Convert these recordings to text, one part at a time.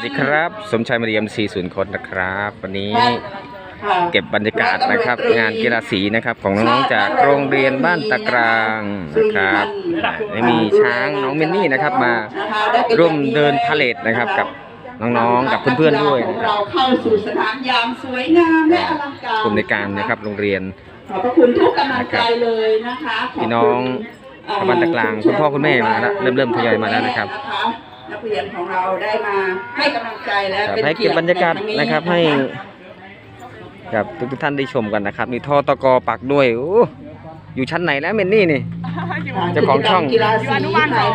วัสดีครับ สมชายมาเรียมซีศูนย์คนนะครับ วันนี้เก็บบรรยากาศนะครับ งานกีฬาสีนะครับ ของน้องๆจากโรงเรียนบ้านตะกรางนะครับและมีช้างน้องเมนนี่นะครับมาร่วมเดินพาเลทนะครับกับน้องๆกับเพื่อนๆด้วยนะครับเราเข้าสู่สนามยามสวยงามและอลังการกลุ่มในการนะครับโรงเรียนขอบพระคุณทุกกำลังใจเลยนะคะขบคุณพี่น้องเอ่อบ้านตะกลางคุณพ่อคุณแม่มาแล้วเริ่มเริ่มทยอยมาแล้วนะครับ นักเรียนของเราได้มาให้กำลังใจและครับเป็นให้เก็บบรรยากาศนะครับให้กับทุกๆท่านได้ชมกันนะครับมีทอตกปักด้วยโอ้อยู่ชั้นไหนแล้วเมนนี่นี่ เจ้าของช่องกีฬาสี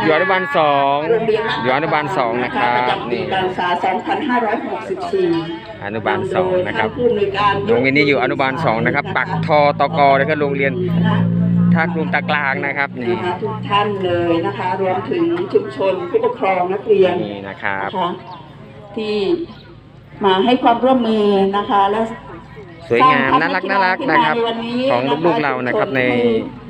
อยู่อนุบาลสองโรงเรียนบ้อยู่อนุบาลสองนะครับประจำปีนี่ การศึกษา 2564อนุบาลสองนะครับ โดยท่าผู้อำนวยการ โรงเรียนนี้อยู่อนุบาลสองนะครับ ปักทอตกแล้วก็โรงเรียน ท่ากรุงตะกลางนะครับนี่นะคะทุกท่านเลยนะคะรวมถึงชุมชนผู้ปกครองนักเรียนนี่นะครับนะคะที่มาให้ความร่วมมือนะคะและสวยงามน่ารักน่ารักนะครับ ของลูกๆเรานะครับใน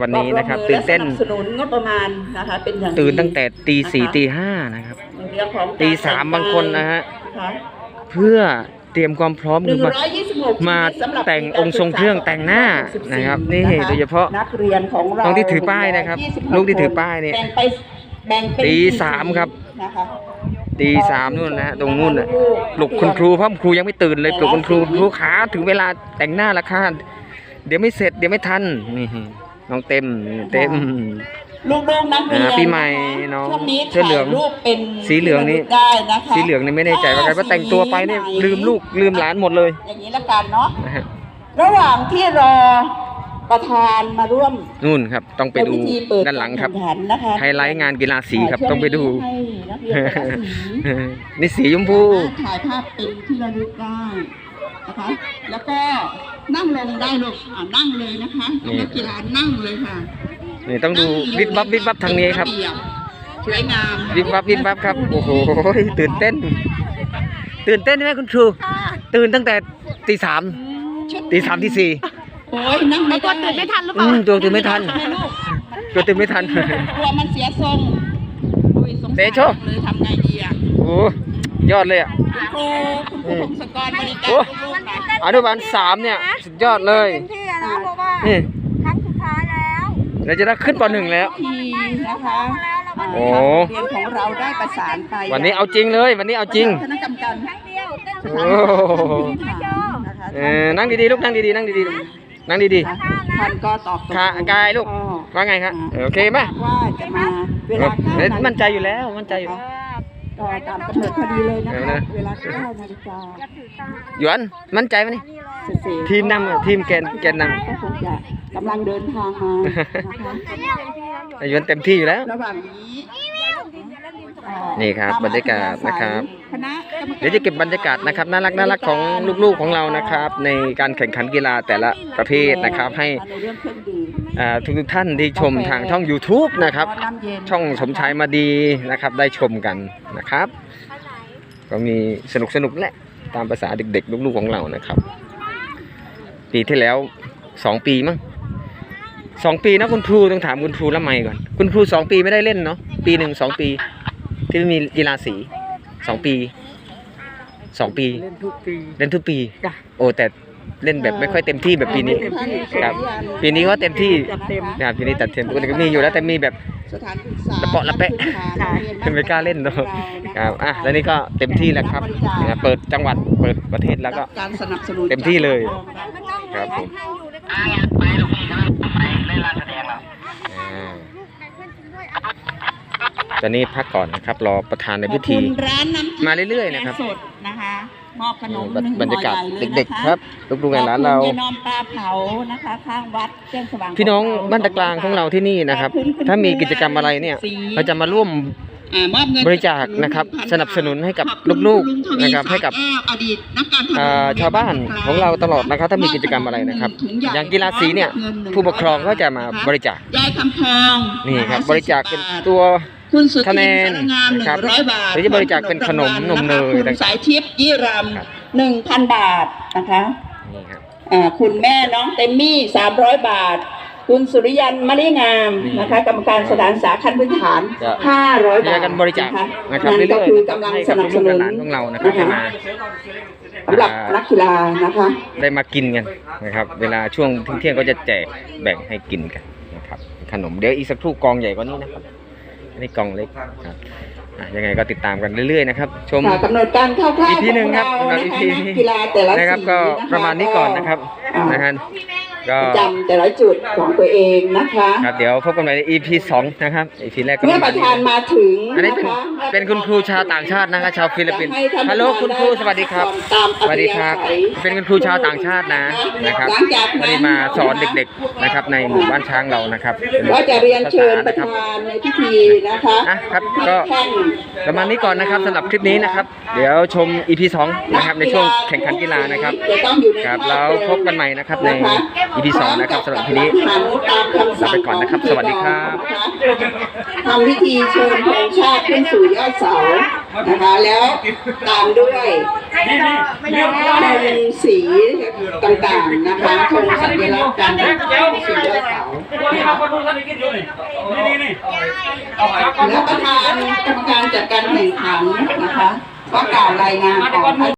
วันนี้นะครับ ตื่นเต้นสนับสนุนงบประมาณนะคะเป็นอย่างดีตื่นตั้งแต่ตีสี่ตีห้านะครับในเรื่องของกรตีสามบางคนนะฮะนะคะ เพื่อ เตรียมความพร้อมหนึ่งมาร้อยยี่สิบหกมาสำหรับแต่งปีองค์ทรงเครื่องแต่งหน้านะครับ นี่โดยเฉพาะนักเรียนของเราน้องที่ถือป้ายนะครับ126ลูกที่ถือป้ายเนี่ยแบ่งไปแบ่งเป็นตีสามครับนะคะตีสามนู่นนะฮะตรงนู่นน่ะปลุกคุณครูเพราะคุณครูยังไม่ตื่นเลยปลุกคุณครูครูขาถึงเวลาแต่งหน้าและค่ะเดี๋ยวไม่เสร็จเดี๋ยวไม่ทันนี่น้องเต็มเต็ม ลูกๆนักเรียนอ่าปีใหม่น้องช่วงนี้เสื้อเหลืองถ่ายรูปเป็นสีเหลืองนี่ได้นะคะสีเหลืองนี่ไม่แน่ใจว่าใครเพราะแต่งตัวไปนี่ลืมลูกลืมหลานหมดเลยอย่างนี้ละกันเนาะนะฮะระหว่างที่รอประธานมาร่วมนู่นครับ ต้องไปดูในพิธีเปิดด้านหลังครับกาแข่ขันนะคะไฮไลท์งานกีฬาสีครับต้องไปดู ให้นักเรียนแต่ละสี นี่สีชมพูสามารถถ่ายภาพเป็นที่ระลึกได้นะคะ แล้วก็นั่งลงได้ลูกอ่านั่งเลยนะคะนี่ นักกีฬานั่งเลยค่ะ นี่ต้องดูวิบวับวิบวับทางนี้ครับสวยงามวิบวับวิบวับครับ โอ้โหตื่นเต้น ตื่นเต้นไหมคุณครูตื่นตั้งแต่ตีสามตีสามตีสี่โอ้ยนั่งไม่ได้ตื่นไม่ทันหรือเปอืล่ามตัวตื่นไม่ทันใช่ไหมลูกตัวตื่นไม่ทันกลัวมันเสียทรงอุ้ยสงสารเดโชเลยทำไงดีอะโอ้ยอดเลยอะคุณครูคุณครูพงศกรบริการโอ้ลูกๆหน่อยอนุบาลสามเนี่ยสุดยอดเลยเต็มที่อะน เราจะได้ขึ้นปหนึ่งแล้ว ทีนะคะแล้วเราก็โอ้ เรียนของเราได้ประสานไปวันนี้เอาจริงเลย วันนี้เอาจริง คณะกรรมการครั้งเดียวเต้นโอ้โหนะคะเออนั่งดีๆลูกนั่งดีๆนั่งดีๆนั่งดีท่านก็ตอบตรงค่ะกายลูกๆว่าไงครับโอเคไหมว่าจะมาเวลาเก้าเอ้ยนาฬิกามั่นใจอยู่แล้วมั่นใจอยู่ก็ ตามกำหนดพอดีเลยนะเออคะนะเวลาเก้านาฬิกาหยวนมั่นใจไหมนี่เศษๆทีมนำอะทีมแกนแกนนก็คงจะกำลังเดินทางมานะคะำหยวนเต็มที่อยู่แล้ว ระหว่างนี้เอ่อนี่ครับตมบรรยากาศนะครับ คณะกรรมการ เดี๋ยวจะเก็บบรรยากาศนะครับน่ารักน่ารักของลูกๆของเรานะครับ ในการแข่งขันกีฬาแต่ละประเภทนะครับ ให้ในเรื่องเครื่องดื่มอ่าทุกท่านที่ชมทางช่อง YouTube นะครับ ช่องสมชายมาดีนะครับ ได้ชมกันนะครับ ก็มีสนุกสนุกแหละตามภาษาเด็กๆ ลูกๆของเรานะครับ ปีที่แล้วสองปีมั้งสองปีนะคุณครูต้องถามคุณครูละไมก่อน คุณครูสองปีไม่ได้เล่นเนาะปีหนึ่งสองปี ที่ไม่มีกีฬาสีสองปี สองปี เล่นทุกปี เล่นทุกปี จ้ะ โอ้แต่เล่นแบบไม่ค่อยเต็มที่แบบปีนี้ เต็มที่ครับ ปีนี้ก็เต็มที่จัดเต็ม นะครับปีนี้ตัดเต็มปกติก็มีอยู่แล้วแต่มีแบบ สถานศึกษาละเปาะละแปะ ไม่กล้าเล่นเนอะครับอะแล้วนี่ก็เต็มที่แล้วครับนะครับเปิดจังหวัดเปิดประเทศแล้วก็ การสนับสนุนเต็มที่เลยจากครับผมอ่าต อนนี้พักก่อนนะครับ รอประธานในขอพิบธีคุณร้านน้ำจิ้มาเรื่อยๆนะครับสดนะคะมอบขนมบรรหนึ่งบรรยากาศห่อใหญ่ลเด็กนะะๆครับลูกๆในร้านเราขอบคุณยยนอมปลาเผานะคะข้างวัดแจ้งสว่างพี่น้องขเบ้านตะกลางของเราที่นี่นะครับขอบคุณถ้ามีกิจกรรมอะไรเนี่ยเราจะมาร่วมอ่ามอบเงินบริจาคนะครับ1,000สนับสนุนให้กับขอบคุณลูกลุงทๆวีนะครับให้กับสาแก้วอดีตนักการทำอ่าชาวบ้านของเราตลอดนะครับ ถ้ามีกิจกรรมอะไรนะครับ อย่างกีฬาสีเนี่ยผู้ปกครองก็จะมาบริจาคยายคำพองนี่ครับะะบริจาคเป็น40บาทตัว คุณสุคะแนนสารงามหนึ่ครับงร้อยบาทหรือจะบริจาคเป็นขนมนมเนยคุณต่างๆสายทิพย์ยี่รครับำหนึ่งพันบาทนะคะนี่ครับอ่าคุณแม่น้องเต็มมี่สามร้อยบาท คุณสุริยันมณีงามนะคะ กรรมการสถานศึกษาขั้นพื้นฐานจะ500เจบาอทกันบริจาคนะครับนั่นเรื่ก็อยคือๆกำลังให้สกับนับสลูนุกนๆหลานๆของเรานะครับได้มาสำหรับนักกีฬานะคะ ได้มากินกันนะครับ เวลาช่วงเที่ยงๆก็จะแจกแบ่งให้กินกันนะครับ ขนมเดี๋ยวอีกสักครู่กองใหญ่กว่านี้นะครับ อันนี้กองเล็กครับอะยังไงก็ติดตามกันเรื่อยๆนะครับ ชม ค่ะกำหนดการคร่าวๆ EP หนึ่งครับของสำหรับเรา EP นะคะนักกีฬาแต่ละนะครับสีก็นะคะประมาณนี้ก่อนนะครับอ่านะฮะ ก็จำแต่ละจุดของตัวเองนะคะครับเดี๋ยวพบกันใหม่ใน EP สองนะครับ EP แรกก็เมื่อประธานมาถึงอันนี้เป็นนะคะเป็นคุณครูชาวต่างชาตินะครับชาวฟิลิปปินส์จะให้ท่านฮัลโหลคุณครูสวัสดีครับตามสวัสดีครับอัธยาศัยเป็นคุณครูชาวต่างชาตินะนะครับหลังจากวันนี้มาสอนเด็กๆนะครับในหมู่บ้านช้างเรานะครับก็จะเรียนเชิญประภาษาธานในพิธีนะคะอะครับก็แข่งประมาณนี้ก่อนนะครับสำหรับคลิปนี้นะครับ เดี๋ยวชม EP 2 นะครับในช่วงแข่งขันกีฬานะครับจะต้องอยู่ในครับแล้วพบกันใหม่นะครับใน EP 2นะครับสำหรับทีนี้ตามคำสั่งลาไปก่อนนะครับ สวัสดีครับทำพิธีเชิญธงชาติขึ้นสู่ยอดเสานะคะแล้วตามด้วยธงสีต่างๆนะคะธงสัญลักษณ์การขึ้นสู่ยอดเสาแล้วประธานกรรมการจัดการแข่งขันนะคะก็กล่าวรายงานต่อท่าน